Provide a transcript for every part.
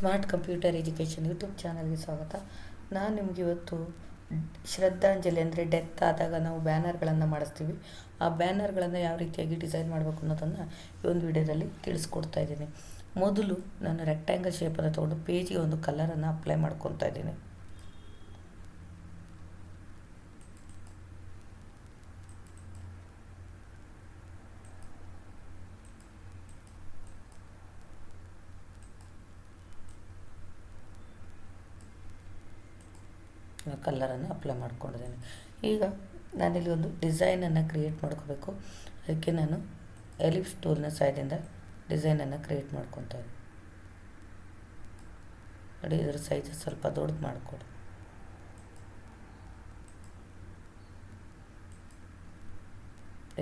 Smart computer education YouTube ಚಾನಲ್ಗೆ ಸ್ವಾಗತ. ನಾನು ನಿಮಗೆ ಇವತ್ತು ಶ್ರದ್ಧಾಂಜಲಿ ಅಂದರೆ ಡೆತ್ ಆದಾಗ ನಾವು ಬ್ಯಾನರ್ಗಳನ್ನು ಮಾಡಿಸ್ತೀವಿ. ಆ ಬ್ಯಾನರ್ಗಳನ್ನು ಯಾವ ರೀತಿಯಾಗಿ ಡಿಸೈನ್ ಮಾಡಬೇಕು ಅನ್ನೋದನ್ನು ಈ ಒಂದು ವಿಡಿಯೋದಲ್ಲಿ ತಿಳಿಸ್ಕೊಡ್ತಾ ಇದ್ದೀನಿ. ಮೊದಲು ನಾನು ರೆಕ್ಟ್ಯಾಂಗಲ್ ಶೇಪನ್ನು ತೊಗೊಂಡು ಪೇಜಿಗೆ ಒಂದು ಕಲರನ್ನು ಅಪ್ಲೈ ಮಾಡ್ಕೊತಾ ಇದ್ದೀನಿ. ಕಲ್ಲರನ್ನು ಅಪ್ಲೈ ಮಾಡ್ಕೊಂಡಿದ್ದೇನೆ. ಈಗ ನಾನಿಲ್ಲಿ ಒಂದು ಡಿಸೈನನ್ನು ಕ್ರಿಯೇಟ್ ಮಾಡ್ಕೋಬೇಕು. ಅದಕ್ಕೆ ನಾನು ಎಲಿಪ್ಸ್ ಟೂಲ್ನ ಸೈಡಿಂದ ಡಿಸೈನನ್ನು ಕ್ರಿಯೇಟ್ ಮಾಡ್ಕೊತಾ ಇದ್ದೀನಿ ನೋಡಿ, ಇದರ ಸೈಜ್ ಸ್ವಲ್ಪ ದೊಡ್ಡದು ಮಾಡಿಕೊಡಿ.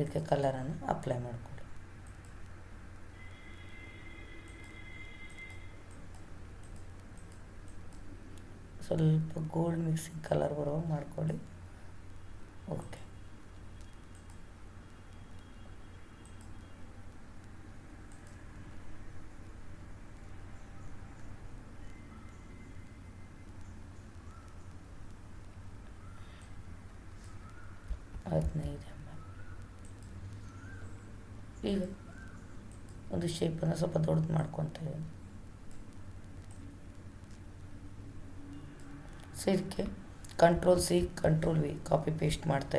ಇದಕ್ಕೆ ಕಲರನ್ನು ಅಪ್ಲೈ ಮಾಡಿಕೊಡಿ. ಸ್ವಲ್ಪ ಗೋಲ್ಡ್ ಮಿಕ್ಸಿಂಗ್ ಕಲರ್ ಬರೋ ಮಾಡ್ಕೊಳ್ಳಿ. ಓಕೆ ಹದಿನೈದು ಈಗ ಒಂದು ಶೇಪನ್ನು ಸ್ವಲ್ಪ ದೊಡ್ಡದು ಮಾಡ್ಕೊತಾ ಸೊ ಇದಕ್ಕೆ control C control V copy paste ಮಾಡ್ತಾ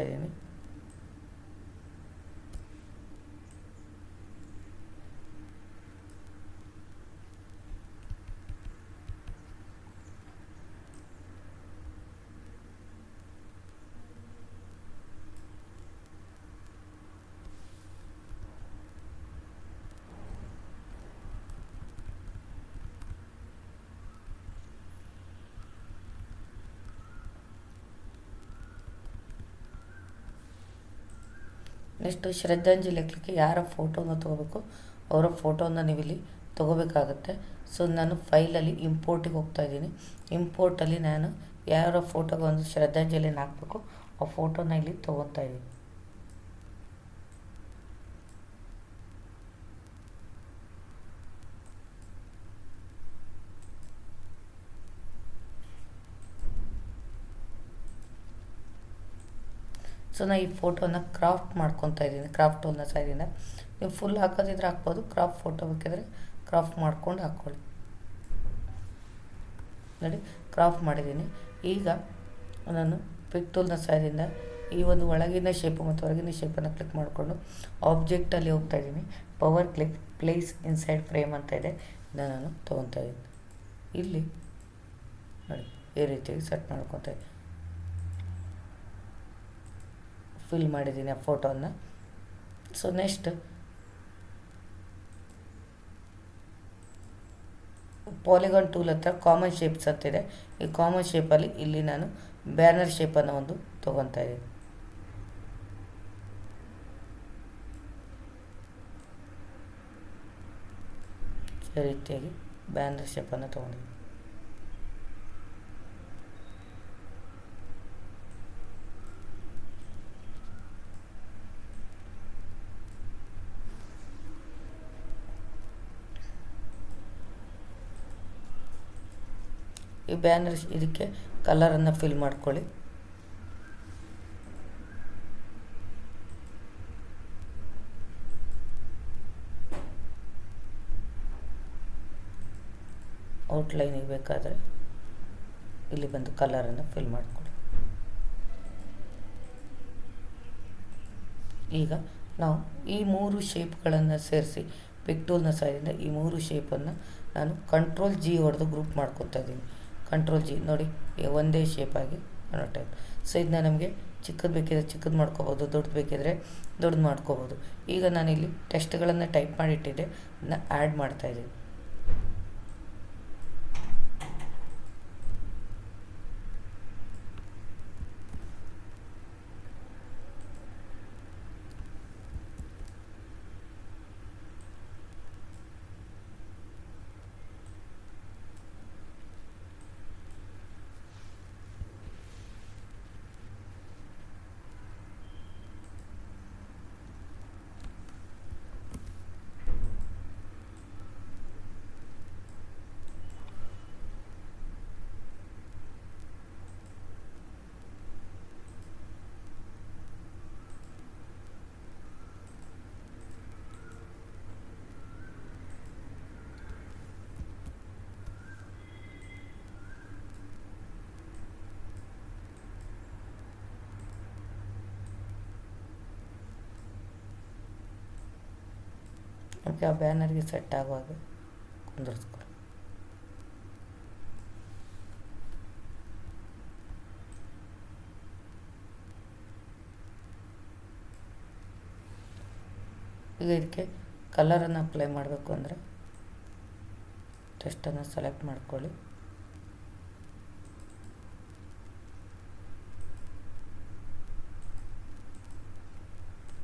ನೆಕ್ಸ್ಟು ಶ್ರದ್ಧಾಂಜಲಿ ಹಾಕ್ಲಿಕ್ಕೆ ಯಾರ ಫೋಟೋನ ತೊಗೋಬೇಕು, ಅವರ ಫೋಟೋನ ನೀವಿಲ್ಲಿ ತೊಗೋಬೇಕಾಗತ್ತೆ. ಸೊ, ನಾನು ಫೈಲಲ್ಲಿ ಇಂಪೋರ್ಟಿಗೆ ಹೋಗ್ತಾ ಇದ್ದೀನಿ. ಇಂಪೋರ್ಟಲ್ಲಿ ನಾನು ಯಾರ ಫೋಟೋಗೆ ಒಂದು ಶ್ರದ್ಧಾಂಜಲಿನ ಹಾಕಬೇಕು, ಆ ಫೋಟೋನ ಇಲ್ಲಿ ತೊಗೊತಾ ಇದ್ದೀನಿ. ಸೊ ನಾನು ಈ ಫೋಟೋನ ಕ್ರಾಫ್ಟ್ ಮಾಡ್ಕೊತಾ ಇದ್ದೀನಿ, ಕ್ರಾಫ್ಟ್ ಟೂಲ್ನ ಸೈಡಿಂದ ನೀವು ಫುಲ್ ಹಾಕೋದಿದ್ರೆ ಹಾಕ್ಬೋದು, ಕ್ರಾಫ್ಟ್ ಫೋಟೋ ಬೇಕಿದ್ರೆ ಕ್ರಾಫ್ಟ್ ಮಾಡ್ಕೊಂಡು ಹಾಕ್ಕೊಳ್ಳಿ. ನೋಡಿ, ಕ್ರಾಫ್ಟ್ ಮಾಡಿದ್ದೀನಿ. ಈಗ ನಾನು ಪಿಕ್ ಟೂಲ್ನ ಸೈಡಿಂದ ಈ ಒಂದು ಒಳಗಿನ ಶೇಪು ಮತ್ತು ಹೊರಗಿನ ಶೇಪನ್ನು ಕ್ಲಿಕ್ ಮಾಡಿಕೊಂಡು ಆಬ್ಜೆಕ್ಟಲ್ಲಿ ಹೋಗ್ತಾ ಇದ್ದೀನಿ. Power click place inside frame ಅಂತ ಇದೆ. ನಾನು ತೊಗೊತಾ ಇದ್ದೀನಿ. ಇಲ್ಲಿ ನೋಡಿ, ಈ ರೀತಿಯಾಗಿ ಸೆಟ್ ಮಾಡ್ಕೊತಾ ಇದ್ದೀನಿ. ಫಿಲ್ ಮಾಡಿದ್ದೀನಿ ಆ ಫೋಟೋನ. ಸೊ ನೆಕ್ಸ್ಟ್ ಪಾಲಿಗಾನ್ ಟೂಲ್ ಹತ್ರ ಕಾಮನ್ ಶೇಪ್ಸ್ ಸತ್ತಿದೆ ಈ ಕಾಮನ್ ಶೇಪಲ್ಲಿ ಇಲ್ಲಿ ನಾನು ಬ್ಯಾನರ್ ಶೇಪನ್ನು ಒಂದು ತೊಗೊತಾ ಇದ್ದೀನಿ. ರೀತಿಯಾಗಿ ಬ್ಯಾನರ್ ಶೇಪನ್ನು ತೊಗೊಂಡಿದ್ದೀನಿ. ಈ ಬ್ಯಾನರ್ ಇದಕ್ಕೆ ಕಲರನ್ನು ಫಿಲ್ ಮಾಡ್ಕೊಳ್ಳಿ. ಔಟ್ಲೈನಿಗೆ ಬೇಕಾದರೆ ಇಲ್ಲಿ ಬಂದು ಕಲರನ್ನು ಫಿಲ್ ಮಾಡಿಕೊಡಿ ಈಗ ನಾವು ಈ ಮೂರು ಶೇಪ್ಗಳನ್ನು ಸೇರಿಸಿ ಪಿಕ್ಟೂಲ್ನ ಸಹಾಯದಿಂದ ಈ ಮೂರು ಶೇಪನ್ನು ನಾನು ಕಂಟ್ರೋಲ್ ಜಿ ಹೊಡೆದು ಗ್ರೂಪ್ ಮಾಡ್ಕೊತಾ ಇದ್ದೀನಿ. ಕಂಟ್ರೋಲ್ ಜಿ ನೋಡಿ ಒಂದೇ ಶೇಪಾಗಿ ಅನ್ನೋ ಟೈಪ್ ಸೊ ಇದನ್ನ ನಮಗೆ ಚಿಕ್ಕದು ಬೇಕಿದ್ರೆ ಚಿಕ್ಕದು ಮಾಡ್ಕೋಬೋದು ದೊಡ್ಡದು ಬೇಕಿದ್ರೆ ದೊಡ್ಡದು ಮಾಡ್ಕೋಬೋದು. ಈಗ ನಾನಿಲ್ಲಿ ಟೆಸ್ಟ್ಗಳನ್ನು ಟೈಪ್ ಮಾಡಿಟ್ಟಿದ್ದೆ ಅದನ್ನ ಆ್ಯಡ್ ಮಾಡ್ತಾಯಿದ್ದೀನಿ ನಮಗೆ ಆ ಬ್ಯಾನರ್ಗೆ ಸೆಟ್ ಆಗುವಾಗ ಕುಂದಿರಿಸ್ಕೊಳ್ಳಿ ಈಗ ಇದಕ್ಕೆ ಕಲರನ್ನು ಅಪ್ಲೈ ಮಾಡಬೇಕು ಅಂದರೆ ಟೆಸ್ಟನ್ನು ಸೆಲೆಕ್ಟ್ ಮಾಡ್ಕೊಳ್ಳಿ.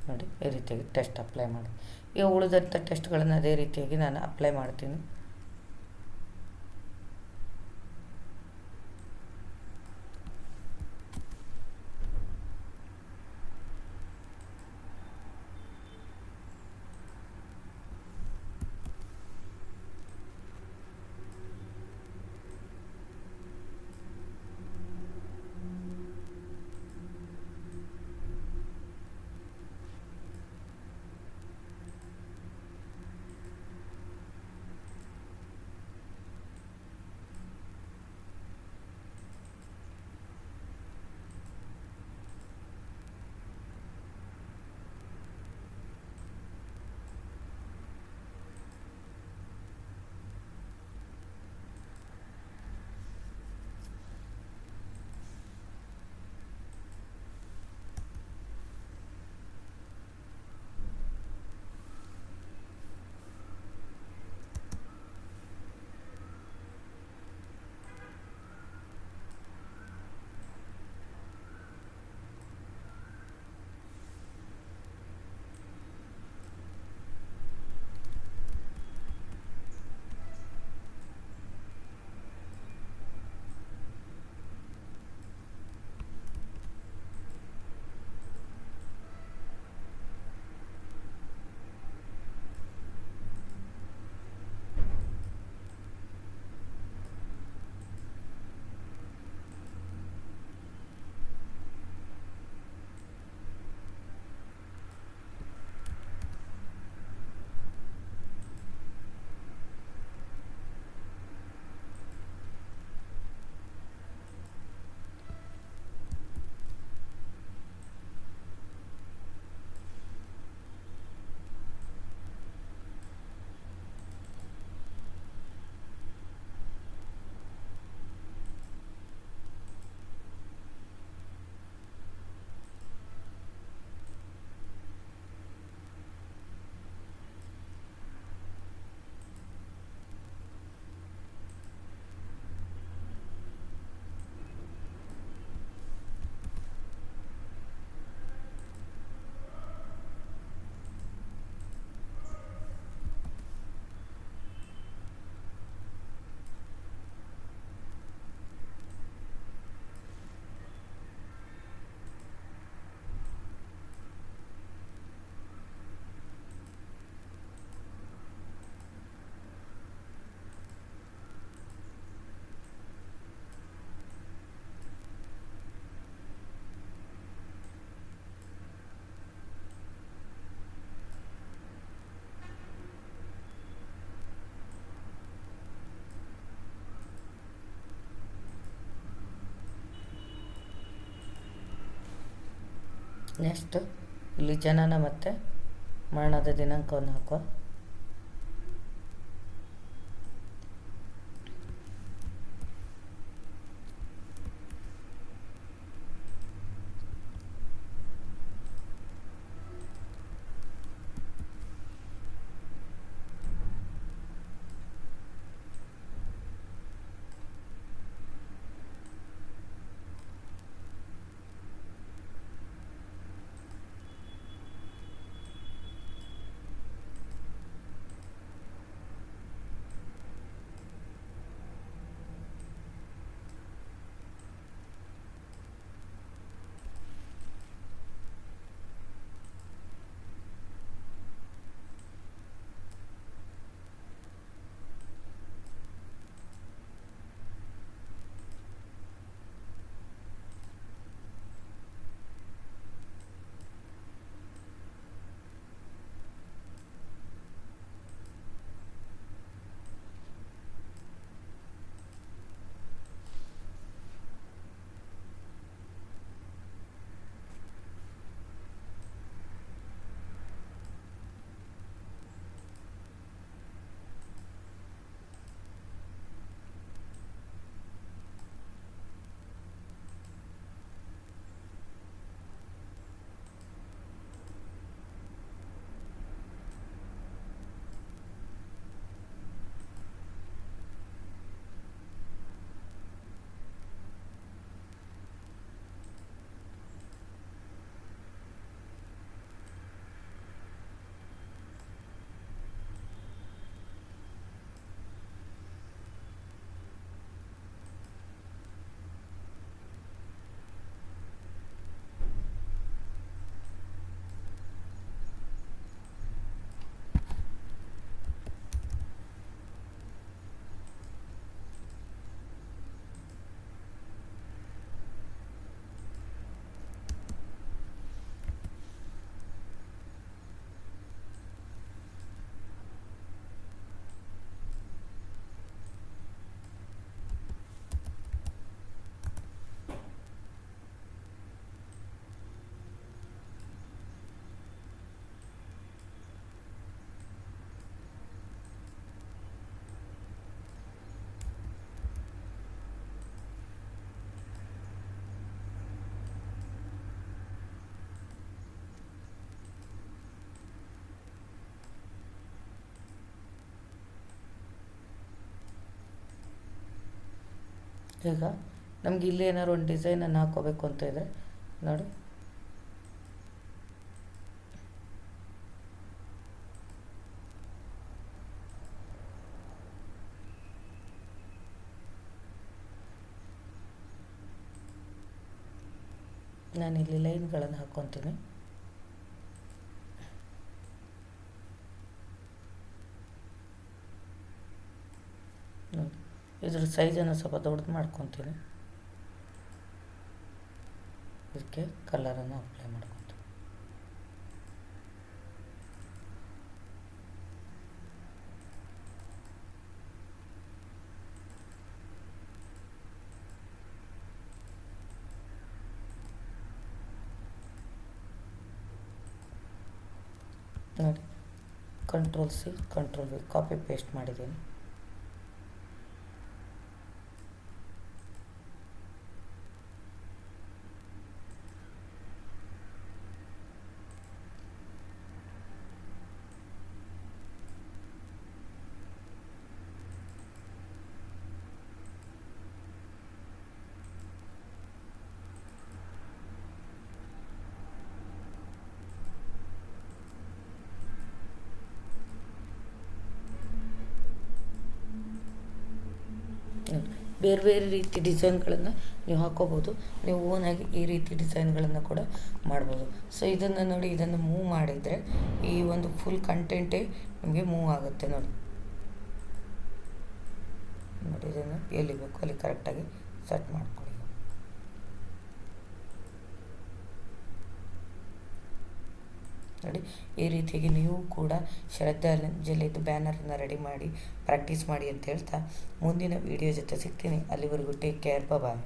ನೋಡಿ, ಈ ರೀತಿಯಾಗಿ ಟೆಸ್ಟ್ ಅಪ್ಲೈ ಮಾಡಿ. ಈಗ ಉಳಿದಂಥ ಟೆಸ್ಟ್ಗಳನ್ನು ಅದೇ ರೀತಿಯಾಗಿ ನಾನು ಅಪ್ಲೈ ಮಾಡ್ತೀನಿ. ನೆಕ್ಸ್ಟ್ ಇಲ್ಲಿ ಜನನ ಮತ್ತು ಮರಣದ ದಿನಾಂಕವನ್ನು ಹಾಕುವ. ಈಗ ನಮ್ಗೆ ಇಲ್ಲಿ ಏನಾದ್ರು ಒಂದು ಡಿಸೈನನ್ನು ಹಾಕೋಬೇಕು ಅಂತ ಇದೆ. ನೋಡಿ. ನಾನಿಲ್ಲಿ ಲೈನ್ಗಳನ್ನು ಹಾಕ್ಕೊತೀನಿ ನೋಡಿ ಇದ್ರ ಸೈಜನ್ನು ಸ್ವಲ್ಪ ದೊಡ್ಡದು ಮಾಡ್ಕೊತೀನಿ. ಇದಕ್ಕೆ ಕಲರನ್ನು ಅಪ್ಲೈ ಮಾಡ್ಕೊತೀನಿ. ನೋಡಿ control C control copy paste ಮಾಡಿದ್ದೀನಿ. ಬೇರೆ ಬೇರೆ ರೀತಿ ಡಿಸೈನ್ಗಳನ್ನು ನೀವು ಹಾಕೋಬೋದು. ನೀವು ಓನಾಗಿ ಈ ರೀತಿ ಡಿಸೈನ್ಗಳನ್ನು ಕೂಡ ಮಾಡ್ಬೋದು. ಸೊ ಇದನ್ನು ನೋಡಿ, ಇದನ್ನು ಮೂವ್ ಮಾಡಿದರೆ ಈ ಒಂದು ಫುಲ್ ಕಂಟೆಂಟೇ ನಿಮಗೆ ಮೂವ್ ಆಗುತ್ತೆ ನೋಡಿ. ನೋಡಿ, ಇದನ್ನು ಎಲ್ಲಿ ಬೇಕು ಅಲ್ಲಿ ಕರೆಕ್ಟಾಗಿ ಸೆಟ್ ಮಾಡ್ಕೊಳ್ಳಿ. ನೋಡಿ ಈ ರೀತಿಯಾಗಿ ನೀವು ಕೂಡ ಶ್ರದ್ಧಾಂಜಲಿದು ಬ್ಯಾನರನ್ನು ರೆಡಿ ಮಾಡಿ ಪ್ರಾಕ್ಟೀಸ್ ಮಾಡಿ ಅಂತ ಹೇಳ್ತಾ ಮುಂದಿನ ವಿಡಿಯೋ ಜೊತೆ ಸಿಗ್ತೀನಿ. ಅಲ್ಲಿವರೆಗೂ ಟೇಕ್ ಕೇರ್ ಬಾಯ್